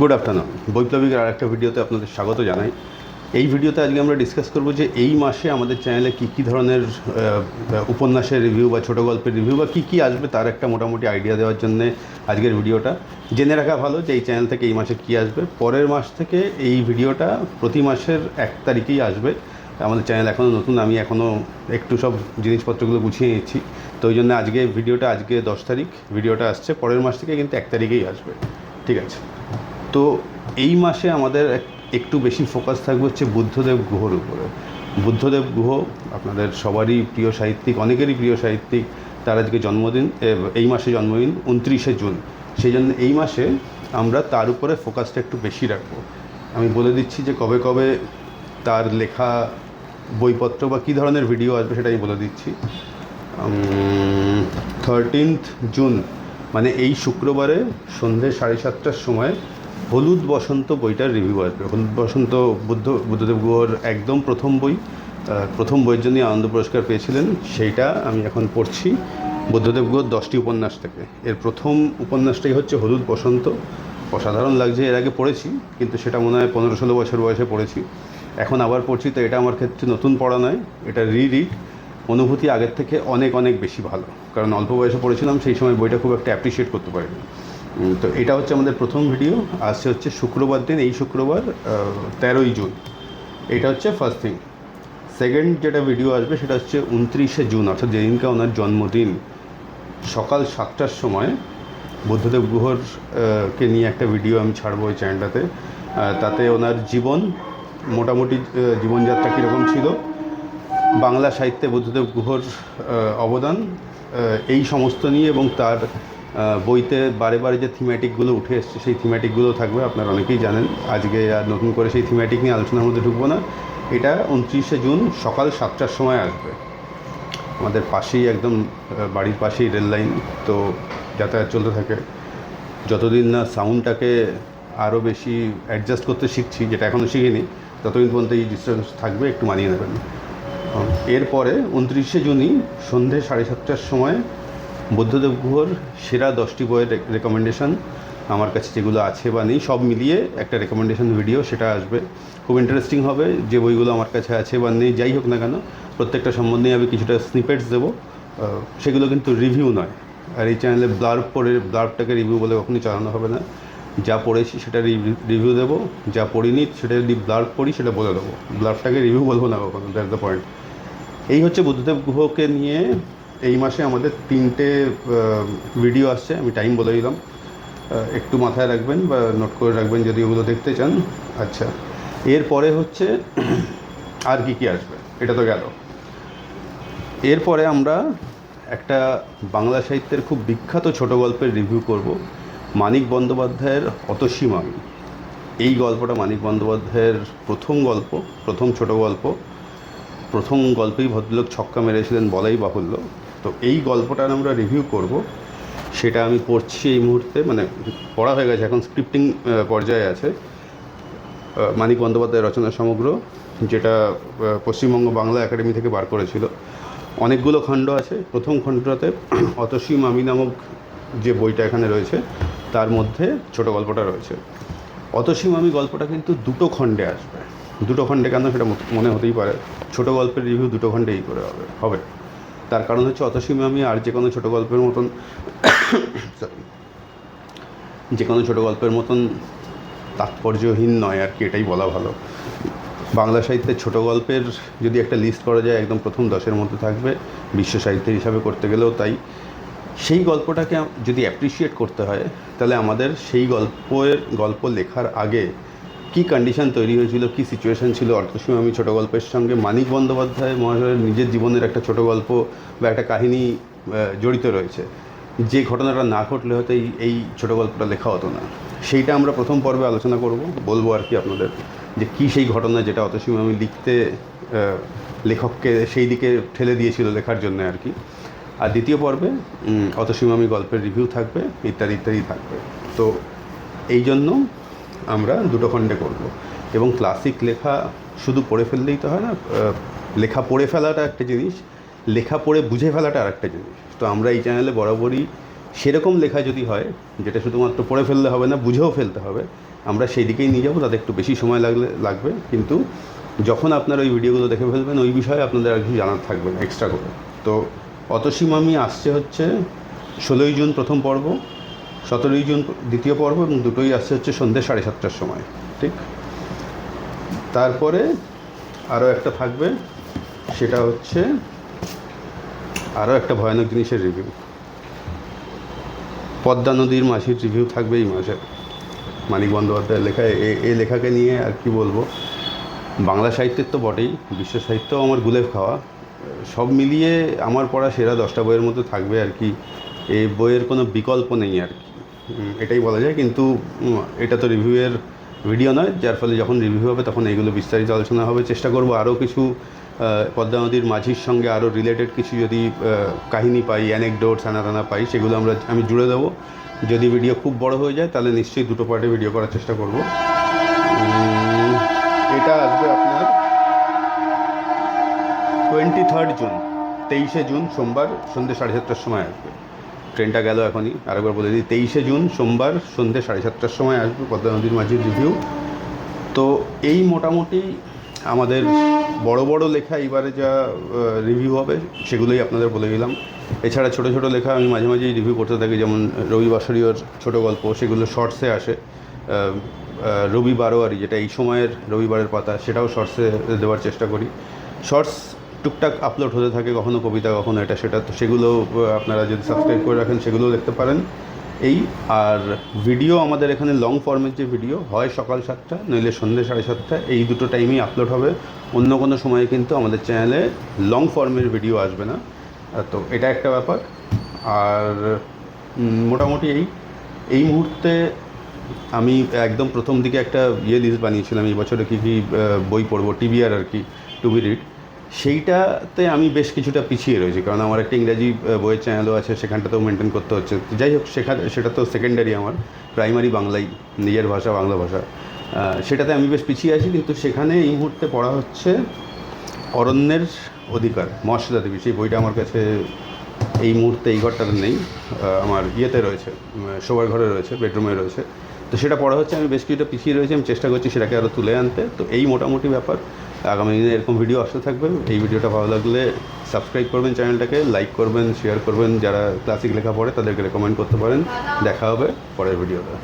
Good afternoon বৈপ্লবিকের আর একটা ভিডিওতে আপনাদের স্বাগত জানাই। এই ভিডিওতে আজকে আমরা ডিসকাস করব যে এই মাসে আমাদের চ্যানেলে কী কী ধরনের উপন্যাসের রিভিউ বা ছোটো গল্পের রিভিউ বা কী কী আসবে তার একটা মোটামুটি আইডিয়া দেওয়ার জন্য আজকের ভিডিওটা। জেনে রাখা ভালো যে এই চ্যানেল থেকে এই মাসে কী আসবে। পরের মাস থেকে এই ভিডিওটা প্রতি মাসের এক তারিখেই আসবে। আমাদের চ্যানেল এখনও নতুন, আমি এখনও একটু সব জিনিসপত্রগুলো গুছিয়ে নিচ্ছি। তো ওই জন্য আজকে ভিডিওটা আজকে দশ তারিখ, ভিডিওটা আসছে। পরের মাস থেকে কিন্তু এক তারিখেই আসবে। ঠিক আছে? তো এই মাসে আমাদের এক- একটু বেশি ফোকাস থাকবে হচ্ছে বুদ্ধদেব গুহর উপরে। বুদ্ধদেব গুহ আপনাদের সবারই প্রিয় সাহিত্যিক, অনেকেরই প্রিয় সাহিত্যিক, তার আজকে জন্মদিন এই মাসে জন্মদিন উনত্রিশে জুন। সেই জন্য এই মাসে আমরা তার উপরে ফোকাসটা একটু বেশি রাখব। আমি বলে দিচ্ছি যে কবে কবে তার লেখা, বইপত্র বা কী ধরনের ভিডিও আসবে সেটা আমি বলে দিচ্ছি। থার্টিনথ জুন মানে এই শুক্রবারে সন্ধে সাড়ে সাতটার সময় হলুদ বসন্ত বইটার রিভিউ আসবে হলুদ বসন্ত বুদ্ধ, বুদ্ধদেব গুহর একদম প্রথম বই প্রথম বইয়ের জন্যই আনন্দ পুরস্কার পেয়েছিলেন। সেইটা আমি এখন পড়ছি বুদ্ধদেব গুহর দশটি উপন্যাস থেকে। এর প্রথম উপন্যাসটাই হচ্ছে হলুদ বসন্ত। অসাধারণ লাগছে, এর আগে পড়েছি, কিন্তু সেটা মনে হয় পনেরো ষোলো বছর বয়সে পড়েছি। এখন আবার পড়ছি, তো এটা আমার ক্ষেত্রে নতুন পড়া নয়, এটা রি রিড অনুভূতি আগের থেকে অনেক অনেক বেশি ভালো। কারণ অল্প বয়সে পড়েছিলাম, সেই সময় বইটা খুব একটা অ্যাপ্রিসিয়েট করতে পারিনি। তো এটা হচ্ছে আমাদের প্রথম ভিডিও, আসছে হচ্ছে শুক্রবার দিন, এই শুক্রবার তেরোই জুন। এটা হচ্ছে ফার্স্ট থিং সেকেন্ড যেটা ভিডিও আসবে, সেটা হচ্ছে উনত্রিশে জুন, অর্থাৎ যেদিনকে ওনার জন্মদিন, সকাল সাতটার সময়, বুদ্ধদেব গুহর কে নিয়ে একটা ভিডিও আমি ছাড়বো ওই চ্যানেলটাতে তাতে ওনার জীবন, মোটামুটি জীবনযাত্রা কীরকম ছিল, বাংলা সাহিত্যে বুদ্ধদেব গুহর অবদান এই সমস্ত নিয়ে এবং তার বইতে বারে বারে যে থিমেটিকগুলো উঠে এসছে, সেই থিমেটিকগুলো থাকবে, আপনারা অনেকেই জানেন। আজকে আর নতুন করে সেই থিমেটিক নিয়ে আলোচনার মধ্যে ঢুকবো না। এটা উনত্রিশে জুন সকাল সাতটার সময় আসবে। আমাদের পাশেই একদম বাড়ির পাশেই রেল লাইন, তো যাতায়াত চলতে থাকে। যতদিন না সাউন্ডটাকে আরও বেশি অ্যাডজাস্ট করতে শিখছি, যেটা এখনও শিখিনি, ততদিন পর্যন্ত এই ডিস্টেন্স থাকবে, একটু মানিয়ে নেবেন। এরপরে উনত্রিশে জুনই সন্ধে সাড়ে সাতটার সময় বুদ্ধদেব গুহর সেরা দশটি বইয়ের রেকমেন্ডেশন আমার কাছে যেগুলো আছে বা নেই, সব মিলিয়ে একটা রেকমেন্ডেশন ভিডিও সেটা আসবে। খুব ইন্টারেস্টিং হবে যে বইগুলো আমার কাছে আছে বা নেই, যাই হোক না কেন, প্রত্যেকটা সম্বন্ধে আমি কিছুটা স্নিপেটস দেবো। সেগুলো কিন্তু রিভিউ নয়। আর এই চ্যানেলে ব্লার্ব পড়ে ব্লার্বটাকে রিভিউ বলে কখনোই চালানো হবে না। যা পড়েছি সেটা রিভিউ দেবো, যা পড়িনি সেটা যদি ব্লার্ব পড়ি সেটা বলে দেবো। ব্লার্বটাকে রিভিউ বলব না কখনো দ্যাটস দ্য পয়েন্ট এই হচ্ছে বুদ্ধদেব গুহকে নিয়ে এই মাসে আমাদের তিনটে ভিডিও আসছে, আমি টাইম বলে দিলাম। একটু মাথায় রাখবেন বা নোট করে রাখবেন যদি ওগুলো দেখতে চান। আচ্ছা এরপরে হচ্ছে আর কি কি আসবে? এটা তো গেল। এরপরে আমরা একটা বাংলা সাহিত্যের খুব বিখ্যাত ছোট গল্পের রিভিউ করব, মানিক বন্দ্যোপাধ্যায়ের অতসীম আমি এই গল্পটা মানিক বন্দ্যোপাধ্যায়ের প্রথম গল্প, প্রথম ছোট গল্প। প্রথম গল্পেই ভদ্রলোক ছক্কা মেরেছিলেন বলাই বাহুল্য। তো এই গল্পটার আমরা রিভিউ করব। সেটা আমি পড়ছি এই মুহূর্তে মানে পড়া হয়ে গেছে, এখন স্ক্রিপ্টিং পর্যায়ে আছে। মানিক বন্দ্যোপাধ্যায়ের রচনা সমগ্র, যেটা পশ্চিমবঙ্গ বাংলা একাডেমি থেকে বার করেছিল। অনেকগুলো খণ্ড আছে। প্রথম খণ্ডটাতে অতসীম আমি নামক যে বইটা এখানে রয়েছে, তার মধ্যে ছোট গল্পটা রয়েছে। অতসীম আমি গল্পটা কিন্তু দুটো খণ্ডে আসবে। দুটো খণ্ডে কেন সেটা মনে হতেই পারে। ছোট গল্পের রিভিউ দুটো খণ্ডেই করে হবে হবে। তার কারণ হচ্ছে অতসীম আমি আর যে কোনো ছোট গল্পের মতন যে কোনো ছোট গল্পের মতন তাৎপর্যহীন নয় আর কি, এটাই বলা ভালো। বাংলা সাহিত্যের ছোট গল্পের যদি একটা লিস্ট করা যায়, একদম প্রথম দশের মধ্যে থাকবে। বিশ্ব সাহিত্যের হিসাবে করতে গেলেও তাই। সেই গল্পটাকে যদি অ্যাপ্রিসিয়েট করতে হয়, তাহলে আমাদের সেই গল্পের, গল্প লেখার আগে কী কন্ডিশন তৈরি হয়েছিল, কী সিচুয়েশন ছিল? অর্থসীমা আমি ছোটো গল্পের সঙ্গে মানিক বন্দ্যোপাধ্যায় মহাশয়ের নিজের জীবনের একটা ছোট গল্প বা একটা কাহিনী জড়িত রয়েছে। যে ঘটনাটা না ঘটলে হয়তো এই এই ছোটো গল্পটা লেখা হতো না। সেইটা আমরা প্রথম পর্বে আলোচনা করব। বলব আর কি আপনাদের যে কী সেই ঘটনা যেটা অতসীমা আমি লিখতে লেখককে সেই দিকে ঠেলে দিয়েছিল লেখার জন্য আর কি। আর দ্বিতীয় পর্বে অতসীমামি গল্পের রিভিউ থাকবে, ইত্যাদি ইত্যাদি থাকবে। তো এই জন্য আমরা দুটো খণ্ডে করব। এবং ক্লাসিক লেখা শুধু পড়ে ফেললেই তো হয় না লেখা পড়ে ফেলাটা একটা জিনিস, লেখা পড়ে বুঝে ফেলাটা আর একটা জিনিস। তো আমরা এই চ্যানেলে বরাবরই সেরকম লেখা যদি হয়, যেটা শুধুমাত্র পড়ে ফেললে হবে না, বুঝেও ফেলতে হবে, আমরা সেই দিকেই নিয়ে যাব, তাতে একটু বেশি সময় লাগলে, লাগবে। কিন্তু যখন আপনারা ওই ভিডিওগুলো দেখে ফেলবেন, ওই বিষয়ে আপনাদের আর কিছু জানার থাকবে না এক্সট্রা করে। তো অতসীম আমি আসছে হচ্ছে ষোলোই জুন প্রথম পর্ব। সতেরোই জুন দ্বিতীয় পর্ব এবং দুটোই আসছে হচ্ছে সন্ধ্যে সাড়ে সাতটার সময়, ঠিক? তারপরে আরও একটা থাকবে, সেটা হচ্ছে আরও একটা ভয়ানক জিনিসের রিভিউ পদ্মা নদীর মাসির রিভিউ থাকবে এই মাসে। মানিক বন্দ্যোপাধ্যায়ের লেখা এই লেখাকে নিয়ে আর কি বলব? বাংলা সাহিত্যের তো বটেই, বিশ্ব সাহিত্য আমার গুলেব খাওয়া। সব মিলিয়ে আমার পড়া সেরা দশটা বইয়ের মধ্যে থাকবে আর কি। এই বইয়ের কোনো বিকল্প নেই আর কি। এটাই বলা যায়। কিন্তু এটা তো রিভিউয়ের ভিডিও নয়। যার ফলে যখন রিভিউ হবে, তখন এইগুলো বিস্তারিত আলোচনা হবে। চেষ্টা করব আরও কিছু পদ্মা নদীর মাঝির সঙ্গে আরও রিলেটেড কিছু যদি কাহিনী পাই অ্যানেকডোটস আনাদানা পাই, সেগুলো আমরা, আমি জুড়ে দেবো। যদি ভিডিও খুব বড় হয়ে যায়, তাহলে নিশ্চয়ই দুটো পার্টে ভিডিও করার চেষ্টা করব। এটা আসবে আপনার টোয়েন্টি থার্ড জুন তেইশে জুন সোমবার, সন্ধ্যে সাড়ে সাতটার সময় আসবে। ট্রেনটা গেল এখনই। আরেকবার বলে দিই, তেইশে জুন, সোমবার সন্ধ্যে সাড়ে সাতটার সময় আসবে পদ্মা নদীর মাঝির রিভিউ তো এই মোটামুটি আমাদের বড় বড় লেখা এবারে যা রিভিউ হবে, সেগুলোই আপনাদের বলে দিলাম। এছাড়া ছোট ছোট লেখা আমি মাঝে মাঝেই রিভিউ করতে থাকি, যেমন রবি বাসরীয়র ছোটো গল্প, সেগুলো শর্টসে আসে। রবি বারোয়ারি, যেটা এই সময়ের রবিবারের পাতা, সেটাও শর্টসে দেওয়ার চেষ্টা করি। শর্টস টুকটাক আপলোড হতে থাকে, কখনো কবিতা, কখনো এটা, সেটা, তো সেগুলো আপনারা যদি সাবস্ক্রাইব করে রাখেন সেগুলোও দেখতে পারেন। এই, আর ভিডিও আমাদের এখানে লং ফর্মের যে ভিডিও হয় সকাল সাতটা, নইলে সন্ধ্যে সাড়ে সাতটা, এই দুটো টাইমেই আপলোড হবে। অন্য কোনো সময়ে কিন্তু আমাদের চ্যানেলে লং ফর্মের ভিডিও আসবে না। তো এটা একটা ব্যাপার। আর মোটামুটি এই এই মুহূর্তে আমি একদম প্রথম দিকে একটা ইয়ে লিস্ট বানিয়েছিলাম, এই বছরে কী কী বই পড়ব টিভিআর আর কি টু বি রিড সেইটাতে আমি বেশ কিছুটা পিছিয়ে রয়েছি, কারণ আমার একটা ইংরাজি বইয়ের চ্যানেলও আছে, সেখানটাতেও মেনটেন করতে হচ্ছে। যাই হোক, সেখানে, সেটা তো সেকেন্ডারি আমার প্রাইমারি বাংলাই, নিজের ভাষা, বাংলা ভাষা। সেটাতে আমি বেশ পিছিয়ে আছি, কিন্তু সেখানে এই মুহূর্তে পড়া হচ্ছে অরণ্যের অধিকার মর্যাদা দেবী। সেই বইটা আমার কাছে এই মুহূর্তে এই ঘরটাতে নেই আমার ইয়েতে রয়েছে শোবার ঘরে রয়েছে বেডরুমে রয়েছে। তো সেটা পড়া হচ্ছে, আমি বেশ কিছুটা পিছিয়ে রয়েছি, আমি চেষ্টা করছি সেটাকে আরও তুলে আনতে। তো এই মোটামুটি ব্যাপার। আগামী দিনে এরকম ভিডিও আসতে থাকবে। এই ভিডিওটা ভালো লাগলে সাবস্ক্রাইব করবেন চ্যানেলটাকে লাইক করবেন শেয়ার করবেন। যারা ক্লাসিক লেখা পড়ে তাদেরকে রেকমেন্ড করতে পারেন। দেখা হবে পরের ভিডিওটা